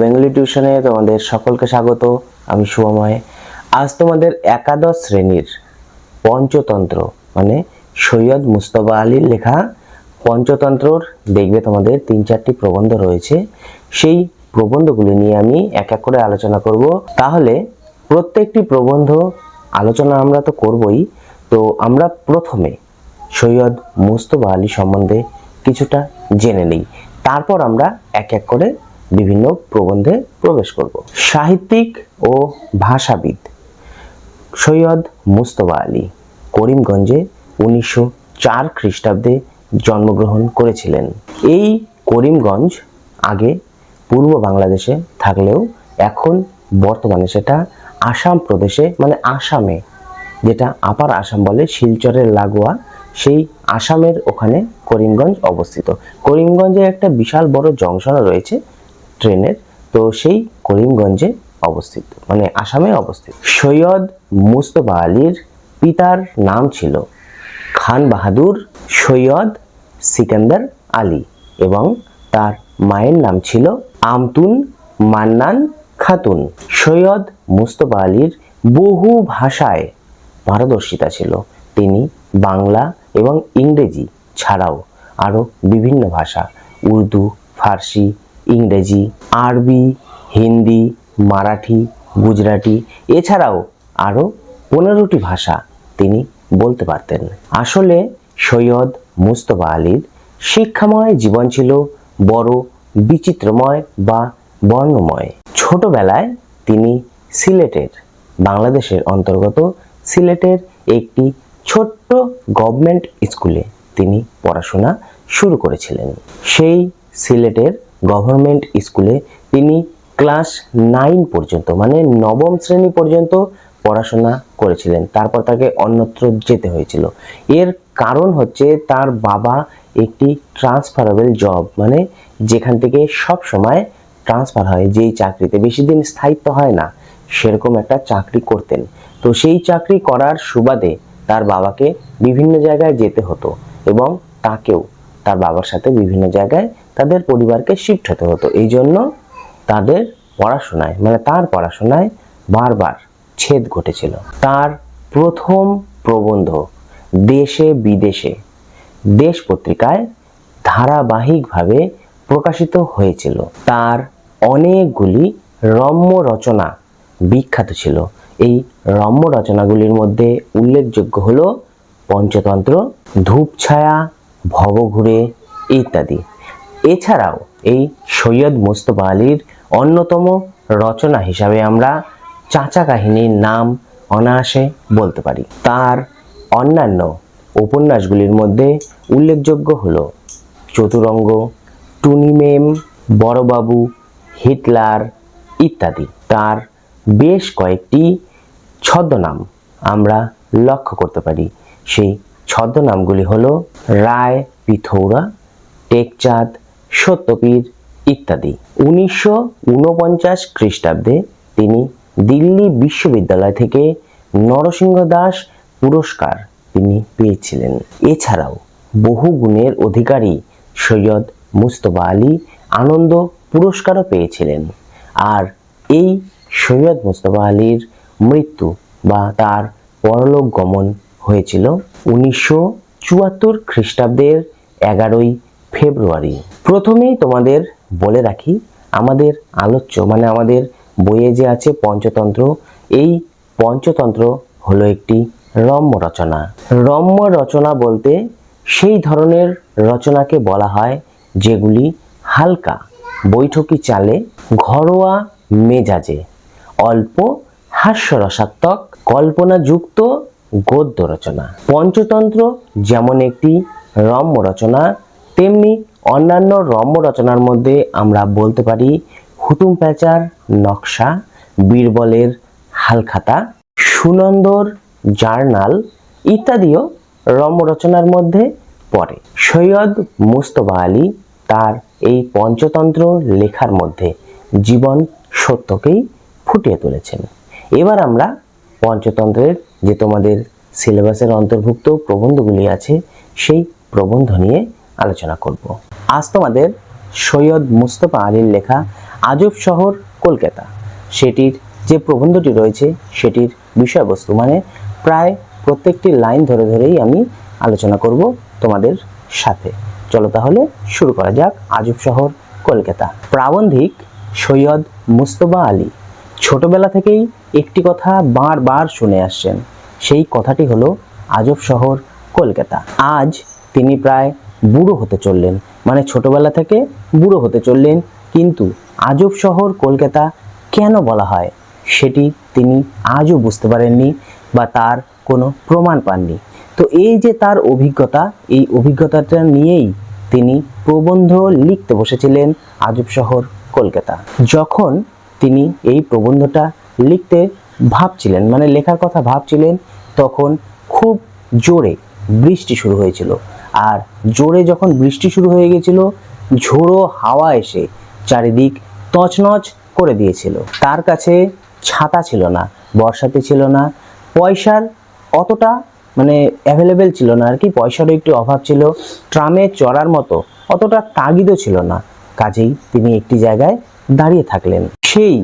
Bengali টিউশনে তোমাদের সকলকে স্বাগত, আমি শুভময় আজ তোমাদের একাদশ শ্রেণির পঞ্চতন্ত্র মানে সৈয়দ মুস্তফা আলীর লেখা পঞ্চতন্ত্রর দেখবে তোমাদের তিন চারটি প্রবন্ধ রয়েছে। সেই প্রবন্ধগুলি নিয়ে আমি এক এক করে আলোচনা করব। তাহলে প্রত্যেকটি প্রবন্ধ আলোচনা আমরা তো করবই, তো আমরা প্রথমে সৈয়দ মুস্তফা আলী সম্বন্ধে কিছুটা জেনে নিই। তারপর আমরা এক এক করে বিভিন্ন প্রবন্ধে প্রবেশ করব। সাহিত্যিক ও ভাষাবিদ সৈয়দ মুস্তফা আলী করিমগঞ্জে উনিশশো চার খ্রিস্টাব্দে জন্মগ্রহণ করেছিলেন। এই করিমগঞ্জ আগে পূর্ব বাংলাদেশে থাকলেও এখন বর্তমানে সেটা আসাম প্রদেশে মানে আসামে, যেটা আপার আসাম বলে শিলচরের লাগোয়া, সেই আসামের ওখানে করিমগঞ্জ অবস্থিত। করিমগঞ্জে একটা বিশাল বড় জংশন রয়েছে ট্রেনের, তো সেই করিমগঞ্জে অবস্থিত মানে আসামে অবস্থিত। সৈয়দ মুস্তফা আলীর পিতার নাম ছিল খান বাহাদুর সৈয়দ সিকান্দার আলী এবং তার মায়ের নাম ছিল আমতুন মান্নান খাতুন। সৈয়দ মুস্তফা আলীর বহু ভাষায় পারদর্শিতা ছিল। তিনি বাংলা এবং ইংরেজি ছাড়াও আরও বিভিন্ন ভাষা, উর্দু, ফার্সি ইংরেজি, আরবি, হিন্দি, মারাঠি, গুজরাটি, এছাড়াও আরও পনেরোটি ভাষা তিনি বলতে পারতেন। আসলে সৈয়দ মুস্তফা আলীর শিক্ষাময় জীবন ছিল বড় বিচিত্রময় বা বর্ণময়। ছোটবেলায় তিনি সিলেটের, বাংলাদেশের অন্তর্গত সিলেটের একটি ছোট্ট গভর্নমেন্ট স্কুলে তিনি পড়াশোনা শুরু করেছিলেন। সেই সিলেটের গভর্নমেন্ট স্কুলে তিনি ক্লাস নাইন পর্যন্ত মানে নবম শ্রেণি পর্যন্ত পড়াশোনা করেছিলেন। তারপর তাকে অন্যত্র যেতে হয়েছিল। এর কারণ হচ্ছে তার বাবা একটি ট্রান্সফারেবল জব মানে যেখান থেকে সব সময় ট্রান্সফার হয়, যেই চাকরিতে বেশি দিন স্থায়িত্ব হয় না, সেরকম একটা চাকরি করতেন। তো সেই চাকরি করার সুবাদে তার বাবাকে বিভিন্ন জায়গায় যেতে হতো এবং তাকেও তার বাবার সাথে বিভিন্ন জায়গায় তাদের পরিবারকে শিফট হতে হতো। এই জন্য তাদের পড়াশোনায় মানে তার পড়াশোনায় বারবার ছেদ ঘটেছিল। তার প্রথম প্রবন্ধ, দেশে বিদেশে, দেশ পত্রিকায় ধারাবাহিকভাবে প্রকাশিত হয়েছিল। তার অনেকগুলি রম্য রচনা বিখ্যাত ছিল। এই রম্য রচনাগুলির মধ্যে উল্লেখযোগ্য হল পঞ্চতন্ত্র, ধূপছায়া ভবঘুরে ইত্যাদি। এছাড়াও এই সৈয়দ মুস্তফা আলীর অন্যতম রচনা হিসাবে আমরা চাচা কাহিনীর নাম অনায়াসে বলতে পারি। তার অন্যান্য উপন্যাসগুলির মধ্যে উল্লেখযোগ্য হল চতুরঙ্গ, টুনিমেম, বড়বাবু, হিটলার ইত্যাদি। তার বেশ কয়েকটি ছদ্মনাম আমরা লক্ষ্য করতে পারি। সেই ছদ্মনামগুলি হল রায়, পিথৌরা, টেকচাঁদ, সত্যপীর ইত্যাদি। উনিশশো উনপঞ্চাশ খ্রিস্টাব্দে তিনি দিল্লি বিশ্ববিদ্যালয় থেকে নরসিংহ দাস পুরস্কার তিনি পেয়েছিলেন। এছাড়াও বহু গুণের অধিকারী সৈয়দ মুস্তফা আলী আনন্দ পুরস্কারও পেয়েছিলেন। আর এই সৈয়দ মুস্তফা আলীর মৃত্যু বা তার পরলোক গমন হয়েছিল উনিশশো চুয়াত্তর খ্রিস্টাব্দের এগারোই ফেব্রুয়ারি। প্রথমেই তোমাদের বলে রাখি, আমাদের আলোচ্য মানে আমাদের বইয়ে যে আছে পঞ্চতন্ত্র, এই পঞ্চতন্ত্র হলো একটি রম্য রচনা। রম্য রচনা বলতে সেই ধরনের রচনাকে বলা হয় যেগুলি হালকা, বৈঠকি চালে, ঘরোয়া মেজাজে, অল্প হাস্যরসাত্মক, কল্পনাযুক্ত গদ্য রচনা। পঞ্চতন্ত্র যেমন একটি রম্য রচনা, তেমনি অন্যান্য রম্য রচনার মধ্যে আমরা বলতে পারি হুতুম প্যাচার নকশা, বীরবলের হালখাতা, সুনন্দর জার্নাল ইত্যাদিও রম্য রচনার মধ্যে পড়ে। সৈয়দ মুস্তফা আলী তার এই পঞ্চতন্ত্র লেখার মধ্যে জীবন সত্যকেই ফুটিয়ে তুলেছেন। এবার আমরা পঞ্চতন্ত্রের যে তোমাদের সিলেবাসের অন্তর্ভুক্ত প্রবন্ধগুলি আছে, সেই প্রবন্ধ নিয়ে আলোচনা করব। আজ তোমাদের সৈয়দ মুস্তফা আলীর লেখা আজব শহর কলকাতা। সেটির যে প্রবন্ধটি রয়েছে, সেটির বিষয়বস্তু মানে প্রায় প্রত্যেকটি লাইন ধরে ধরেই আমি আলোচনা করব তোমাদের সাথে। চলো তাহলে শুরু করা যাক আজব শহর কলকাতা। প্রাবন্ধিক সৈয়দ মুস্তফা আলী। ছোটবেলা থেকেই একটি কথা বারবার শুনে আসছেন। সেই কথাটি হলো, আজব শহর, কলকাতা। আজ তিনি প্রায় বুড়ো হতে চললেন। মানে ছোটবেলা থেকে বুড়ো হতে চললেন। কিন্তু আজব শহর, কলকাতা কেন বলা হয়? সেটি তিনি আজও বুঝতে পারেননি বা তার কোনো প্রমাণ পাননি। তো এই যে তার অভিজ্ঞতা, এই অভিজ্ঞতাটা নিয়েই তিনি প্রবন্ধ লিখতে বসেছিলেন আজব শহর, কলকাতা। যখন তিনি এই প্রবন্ধটা লিখতে ভাবছিলেন মানে লেখার কথা ভাবছিলেন, তখন খুব জোরে বৃষ্টি শুরু হয়েছিল। আর জোরে যখন বৃষ্টি শুরু হয়ে গেছিল, ঝোড়ো হাওয়া এসে চারিদিক তছনছ করে দিয়েছিল। তার কাছে ছাতা ছিল না, বর্ষাতে ছিল না, পয়সার অতটা মানে অ্যাভেলেবেল ছিল না আর কি, পয়সারও একটু অভাব ছিল, ট্রামে চড়ার মতো অতটা তাগিদও ছিল না। কাজেই তিনি একটি জায়গায় দাঁড়িয়ে থাকলেন। সেই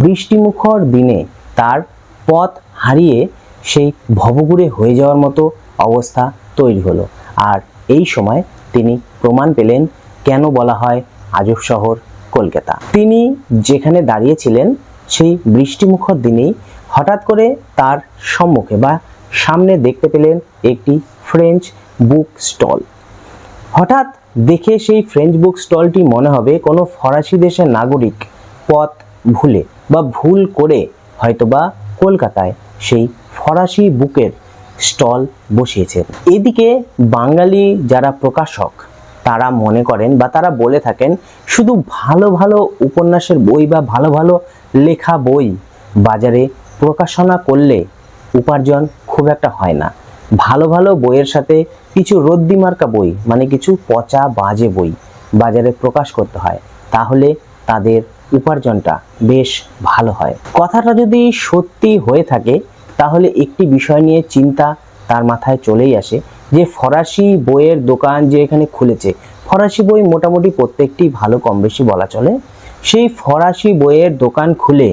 বৃষ্টিমুখর দিনে তার পথ হারিয়ে সেই ভবঘুরে হয়ে যাওয়ার মতো অবস্থা তৈরি হলো। আর এই সময় তিনি প্রমাণ পেলেন কেন বলা হয় আজব শহর কলকাতা। তিনি যেখানে দাঁড়িয়েছিলেন সেই বৃষ্টিমুখর দিনেই হঠাৎ করে তার সম্মুখে বা সামনে দেখতে পেলেন একটি ফ্রেঞ্চ বুক স্টল। হঠাৎ দেখে সেই ফ্রেঞ্চ বুক স্টলটি মনে হবে কোনো ফরাসি দেশের নাগরিক পথ ভুলে বা ভুল করে হয়তোবা কলকাতায় সেই ফরাসি বুকের স্টল বসিয়েছেন এদিকে বাঙালি যারা প্রকাশক, তারা মনে করেন বা তারা বলে থাকেন, শুধু ভালো ভালো উপন্যাসের বই বা ভালো ভালো লেখা বই বাজারে প্রকাশনা করলে উপার্জন খুব একটা হয় না। ভালো ভালো বইয়ের সাথে কিছু রদ্দি মার্কা বই মানে কিছু পচা বাজে বই বাজারে প্রকাশ করতে হয়। তাহলে তাদের উপার্জনটা বেশ ভালো হয়। কথাটা যদি সত্যি হয়ে থাকে, তাহলে একটি বিষয় নিয়ে চিন্তা তার মাথায় চলেই আসে যে ফরাসি বইয়ের দোকান যে এখানে খুলেছে, ফরাসি বই মোটামুটি প্রত্যেকটি ভালো কম বেশি বলা চলে। সেই ফরাসি বইয়ের দোকান খুলে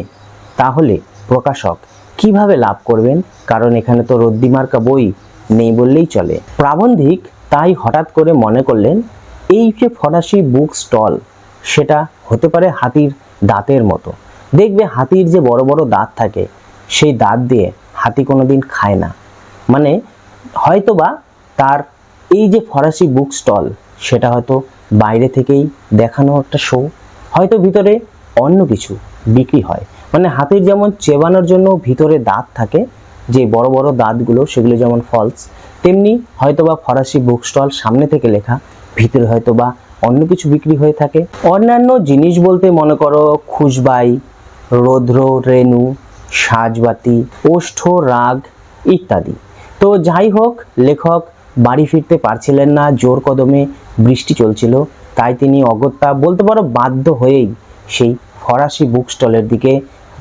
তাহলে প্রকাশক কীভাবে লাভ করবেন? কারণ এখানে তো রদ্দিমার্কা বই নেই বললেই চলে। প্রাবন্ধিক তাই হঠাৎ করে মনে করলেন, এই যে ফরাসি বুক স্টল, সেটা হতে পারে হাতির দাঁতের মতো। দেখবে হাতির যে বড় বড় দাঁত থাকে, সেই দাঁত দিয়ে হাতি কোনোদিন খায় না। মানে হয়তোবা তার এই যে ফরাসি বুক স্টল, সেটা হয়তো বাইরে থেকেই দেখানো একটা শো হয়তো ভিতরে অন্য কিছু বিক্রি হয়। মানে হাতির যেমন চেবানোর জন্য ভিতরে দাঁত থাকে, যে বড় বড় দাঁতগুলো, সেগুলো যেমন ফলস তেমনি হয়তোবা ফরাসি বুক স্টল সামনে থেকে লেখা, ভিতরে হয়তোবা অন্য কিছু বিক্রি হয়ে থাকে। অন্যান্য জিনিস বলতে মনে করো খুশবাই, রৌদ্র, রেণু, সাজবাতি, ওষ্ঠ, রাগ ইত্যাদি। তো যাই হোক, লেখক বাড়ি ফিরতে পারছিলেন না, জোর কদমে বৃষ্টি চলছিল, তাই তিনি অগত্যা বলতে পারো বাধ্য হয়েই সেই ফরাসি বুক স্টলের দিকে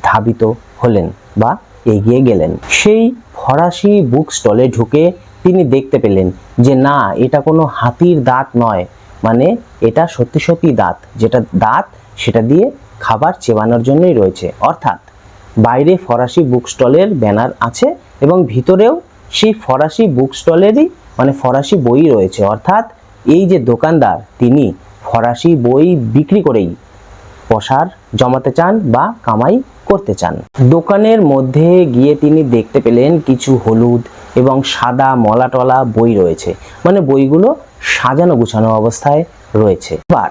ধাবিত হলেন বা এগিয়ে গেলেন। সেই ফরাসি বুক স্টলে ঢুকে তিনি দেখতে পেলেন যে না, এটা কোনো হাতির দাঁত নয় মানে এটা সত্যি সত্যি দাঁত। যেটা দাঁত, সেটা দিয়ে খাবার চেবানোর জন্যই রয়েছে। অর্থাৎ বাইরে ফরাসি বুক স্টলের ব্যানার আছে এবং ভিতরেও সেই ফরাসি বুক স্টলেরই মানে ফরাসি বই রয়েছে। অর্থাৎ এই যে দোকানদার, তিনি ফরাসি বই বিক্রি করেই পসার জমাতে চান বা কামাই করতে চান। দোকানের মধ্যে গিয়ে তিনি দেখতে পেলেন কিছু হলুদ এবং সাদা মলাটলা বই রয়েছে। মানে বইগুলো সাজানো গুছানো অবস্থায় রয়েছে। এবার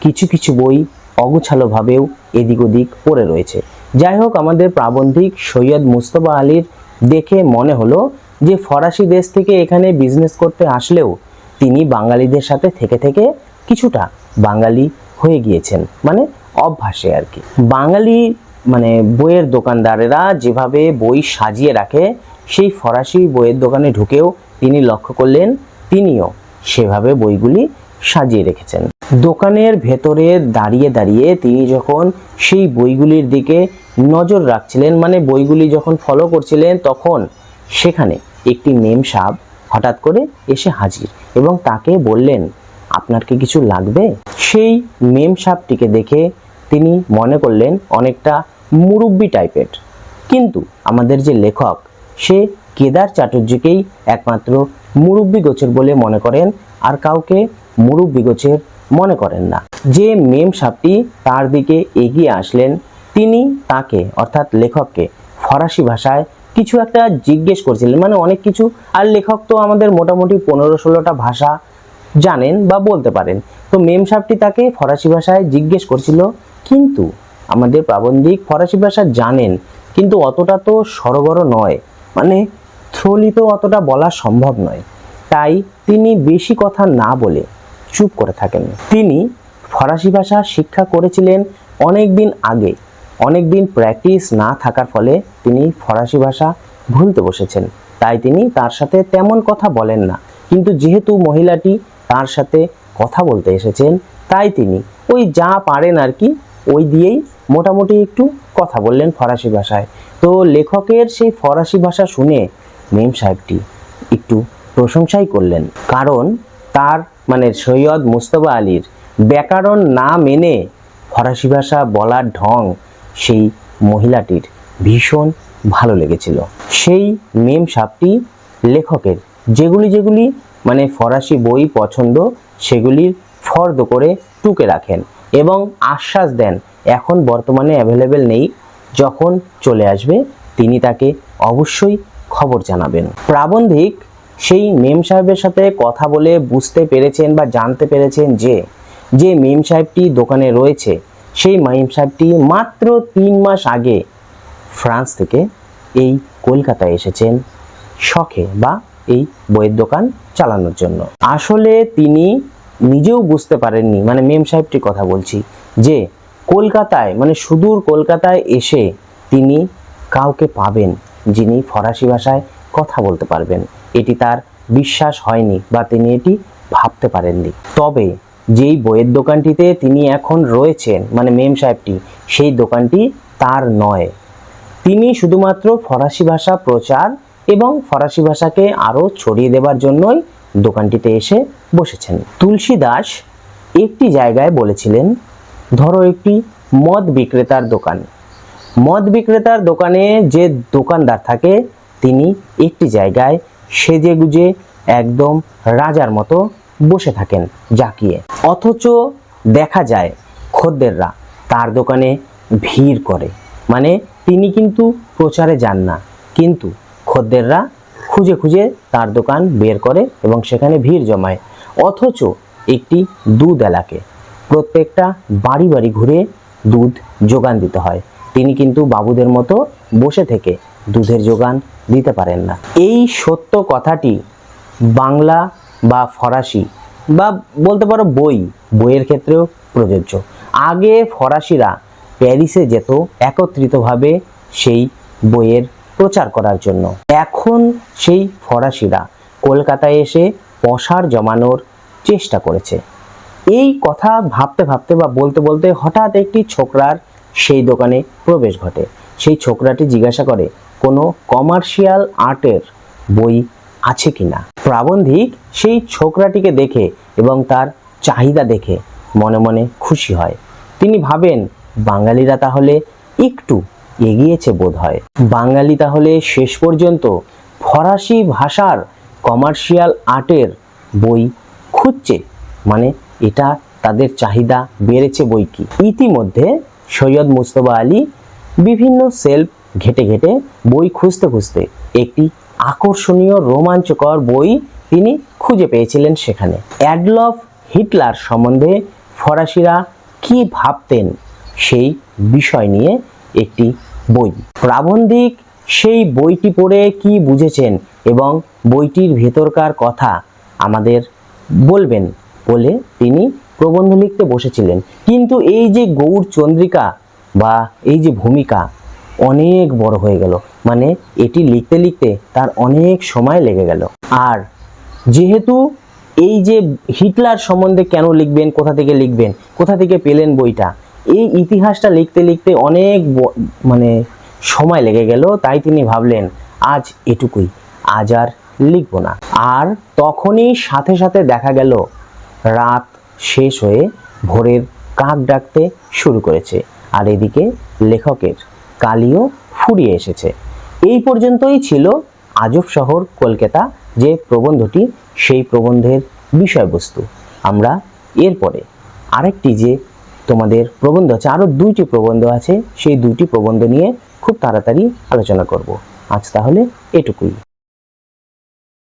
কিছু কিছু বই অগুছালোভাবেও এদিক ওদিক পড়ে রয়েছে। যাই হোক, আমাদের প্রাবন্ধিক সৈয়দ মুস্তফা আলীর দেখে মনে হলো যে ফরাসি দেশ থেকে এখানে বিজনেস করতে আসলেও তিনি বাঙালিদের সাথে থেকে থেকে কিছুটা বাঙালি হয়ে গিয়েছেন। মানে অভ্যাসে আর কি। বাঙালি মানে বইয়ের দোকানদারেরা যেভাবে বই সাজিয়ে রাখে সেই ফরাসি বইয়ের দোকানে ঢুকেও তিনি লক্ষ্য করলেন, তিনিও সেভাবে বইগুলি সাজিয়ে রেখেছেন। দোকানের ভেতরে দাঁড়িয়ে দাঁড়িয়ে তিনি যখন সেই বইগুলির দিকে নজর রাখছিলেন মানে বইগুলি যখন ফলো করছিলেন, তখন সেখানে একটি মেম সাহেব হঠাৎ করে এসে হাজির এবং তাকে বললেন, আপনার কি কিছু লাগবে? সেই মেম সাপটিকে দেখে তিনি মনে করলেন, অনেকটা মুরব্বি টাইপের কিন্তু আমাদের যে লেখক সে কেদার চাটুর্যকেই একমাত্র মুরব্বি গোছের বলে মনে করেন, আর কাউকে মুরব্বি গোছের মনে করেন না। যে মেম সাপটি তার দিকে এগিয়ে আসলেন, তিনি তাকে, অর্থাৎ লেখককে, ফরাসি ভাষায় কিছু একটা জিজ্ঞেস করছিলেন। মানে অনেক কিছু, আর লেখক তো আমাদের মোটামুটি পনেরো ষোলোটা ভাষা জানেন বা বলতে পারেন। তো মেম সাহেবটি তাকে ফরাসি ভাষায় জিজ্ঞেস করছিল, কিন্তু আমাদের প্রাবন্ধিক ফরাসি ভাষা জানেন, কিন্তু অতটা তো সরগর নয়। মানে থ্রোলি তো অতটা বলা সম্ভব নয়। তাই তিনি বেশি কথা না বলে চুপ করে থাকেন। তিনি ফরাসি ভাষা শিক্ষা করেছিলেন অনেক দিন আগে। অনেক দিন প্র্যাকটিস না থাকার ফলে তিনি ফরাসি ভাষা ভুলতে বসেছেন। তাই তিনি তার সাথে তেমন কথা বলেন না। কিন্তু যেহেতু মহিলাটি তার সাথে কথা বলতে এসেছেন, তাই তিনি ওই যা পারেন আর কি, ওই দিয়েই মোটামুটি একটু কথা বললেন ফরাসি ভাষায়। তো লেখকের সেই ফরাসি ভাষা শুনে মেম সাহেবটি একটু প্রশংসাই করলেন। কারণ তার মানে সৈয়দ মুস্তফা আলীর ব্যাকরণ না মেনে ফরাসি ভাষা বলার ঢং সেই মহিলাটির ভীষণ ভালো লেগেছিল। সেই মেম সাপটি লেখকের যেগুলি যেগুলি মানে ফরাসি বই পছন্দ সেগুলির ফর্দ করে টুকে রাখেন এবং আশ্বাস দেন এখন বর্তমানে অ্যাভেলেবেল নেই। যখন চলে আসবে, তিনি তাকে অবশ্যই খবর জানাবেন। প্রাবন্ধিক সেই মেম সাহেবের সাথে কথা বলে বুঝতে পেরেছেন বা জানতে পেরেছেন যে যে মেম সাহেবটি দোকানে রয়েছে, সেই মেম সাহেবটি মাত্র তিন মাস আগে ফ্রান্স থেকে এই কলকাতায় এসেছেন শখে বা এই বইয়ের দোকান চালানোর জন্য। আসলে তিনি নিজেও বুঝতে পারেননি মানে মেম সাহেবটির কথা বলছি, যে কলকাতায় মানে সুদূর কলকাতায় এসে তিনি কাউকে পাবেন যিনি ফরাসি ভাষায় কথা বলতে পারবেন। এটি তার বিশ্বাস হয়নি বা তিনি এটি ভাবতে পারেননি। তবে যেই বইয়ের দোকানটিতে তিনি এখন রয়েছেন মানে মেম সাহেবটি, সেই দোকানটি তার নয়। তিনি শুধুমাত্র ফরাসি ভাষা প্রচার এবং ফরাসি ভাষাকে আরও ছড়িয়ে দেবার জন্যই দোকানটিতে এসে বসেছেন। তুলসী দাস একটি জায়গায় বলেছিলেন ধরো একটি মদ বিক্রেতার দোকান। মদ বিক্রেতার দোকানে যে দোকানদার থাকে, তিনি একটি জায়গায় সেজে গুজে একদম রাজার মতো বসে থাকেন জাকিয়ে। অথচ দেখা যায়, খদ্দেররা তার দোকানে ভিড় করে। মানে তিনি কিন্তু প্রচারে যান না। কিন্তু খদ্দেররা খুঁজে খুঁজে তার দোকান বের করে এবং সেখানে ভিড় জমায়। অথচ একটি দুধ এলাকে প্রত্যেকটা বাড়ি বাড়ি ঘুরে দুধ যোগান দিতে হয়। তিনি কিন্তু বাবুদের মতো বসে থেকে দুধের যোগান দিতে পারেন না। এই সত্য কথাটি বাংলা বা ফরাসি বা বলতে পারো বই, বইয়ের ক্ষেত্রেও প্রযোজ্য। আগে ফরাসিরা প্যারিসে যেত একত্রিতভাবে সেই বইয়ের প্রচার করার জন্য। এখন সেই ফরাসিরা কলকাতায় এসে পসার জমানোর চেষ্টা করেছে। এই কথা ভাবতে ভাবতে বা বলতে বলতে হঠাৎ একটি ছোকরার সেই দোকানে প্রবেশ ঘটে। সেই ছোকরাটি জিজ্ঞাসা করে, কোনো কমার্শিয়াল আর্টের বই আছে কিনা প্রাবন্ধিক সেই ছোকরাটিকে দেখে এবং তার চাহিদা দেখে মনে মনে খুশি হয়। তিনি ভাবেন, বাঙালিরা তাহলে একটু এগিয়েছে বোধ হয়। বাঙালি তাহলে শেষ পর্যন্ত ফরাসি ভাষার কমার্শিয়াল আর্টের বই খুঁজছে। মানে এটা তাদের চাহিদা বেড়েছে বই কি? ইতিমধ্যে সৈয়দ মুস্তফা আলী বিভিন্ন সেলফ ঘেটে ঘেটে বই খুঁজতে খুঁজতে একটি আকর্ষণীয় রোমাঞ্চকর বই তিনি খুঁজে পেয়েছিলেন সেখানে। অ্যাডলফ হিটলার সম্বন্ধে ফরাসিরা কি ভাবতেন সেই বিষয় নিয়ে একটি বই। প্রাবন্ধিক সেই বইটি পড়ে কি বুঝেছেন এবং বইটির ভেতরকার কথা আমাদের বলবেন? বলে তিনি প্রবন্ধ লিখতে বসেছিলেন। কিন্তু এই যে গৌর চন্দ্রিকা বা এই যে ভূমিকা অনেক বড় হয়ে গেল। মানে এটি লিখতে লিখতে তার অনেক সময় লেগে গেল। আর যেহেতু এই যে হিটলার সম্বন্ধে কেন লিখবেন, কোথা থেকে লিখবেন, কোথা থেকে পেলেন বইটা, এই ইতিহাসটা লিখতে লিখতে অনেক মানে সময় লেগে গেল। তাই তিনি ভাবলেন, আজ এটুকুই, আজ আর লিখব না। আর তখনই সাথে সাথে দেখা গেল রাত শেষ হয়ে ভোরের কাক ডাকতে শুরু করেছে। আর এদিকে লেখকের কালিও ফুরিয়ে এসেছে। এই পর্যন্তই ছিল আজব শহর কলকাতা, যে প্রবন্ধটি সেই প্রবন্ধের বিষয়বস্তু। আমরা এরপরে আরেকটি যে তোমাদের প্রবন্ধ আছে, আরও দুইটি প্রবন্ধ আছে, সেই দুইটি প্রবন্ধ নিয়ে খুব তাড়াতাড়ি আলোচনা করব। আজ তাহলে এটুকুই।